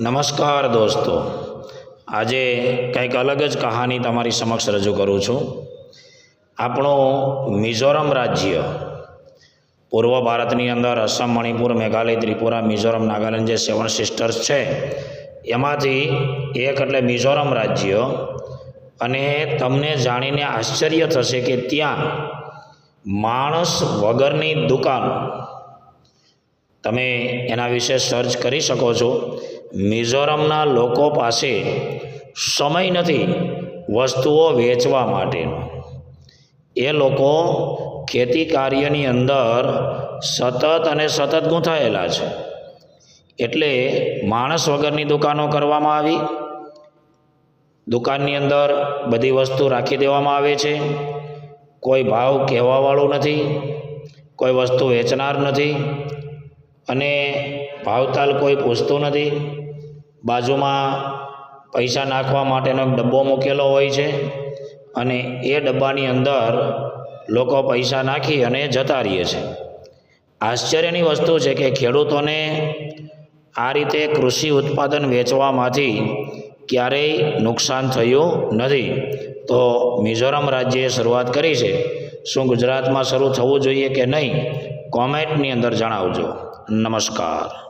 નમસ્કાર દોસ્તો. આજે કંઈક અલગ જ કહાની તમારી સમક્ષ રજૂ કરું છું. આપણું મિઝોરમ રાજ્ય, પૂર્વ ભારતની અંદર અસમ, મણિપુર, મેઘાલય, ત્રિપુરા, મિઝોરમ, નાગાલેન્ડ જે સેવન સિસ્ટર્સ છે, એમાંથી એક એટલે મિઝોરમ રાજ્ય. અને તમને જાણીને આશ્ચર્ય થશે કે ત્યાં માણસ વગરની દુકાન. તમે એના વિશે સર્ચ કરી શકો છો. મિઝોરમના લોકો પાસે સમય નથી વસ્તુઓ વેચવા માટેનો. એ લોકો ખેતી કાર્યની અંદર સતત અને સતત ગૂંથાયેલા છે. એટલે માણસ વગરની દુકાનો કરવામાં આવી. દુકાનની અંદર બધી વસ્તુ રાખી દેવામાં આવે છે. કોઈ ભાવ કહેવાવાળું નથી, કોઈ વસ્તુ વેચનાર નથી અને ભાવતાલ કોઈ પૂછતું નથી. બાજુમાં પૈસા નાખવા માટેનો એક ડબ્બો મૂકેલો હોય છે અને એ ડબ્બાની અંદર લોકો પૈસા નાખી અને જતા રહીએ છે. આશ્ચર્યની વસ્તુ છે કે ખેડૂતોને આ રીતે કૃષિ ઉત્પાદન વેચવામાંથી ક્યારેય નુકસાન થયું નથી. તો મિઝોરમ રાજ્યએ શરૂઆત કરી છે. શું ગુજરાતમાં શરૂ થવું જોઈએ કે નહીં? કોમેન્ટની અંદર જણાવજો. નમસ્કાર.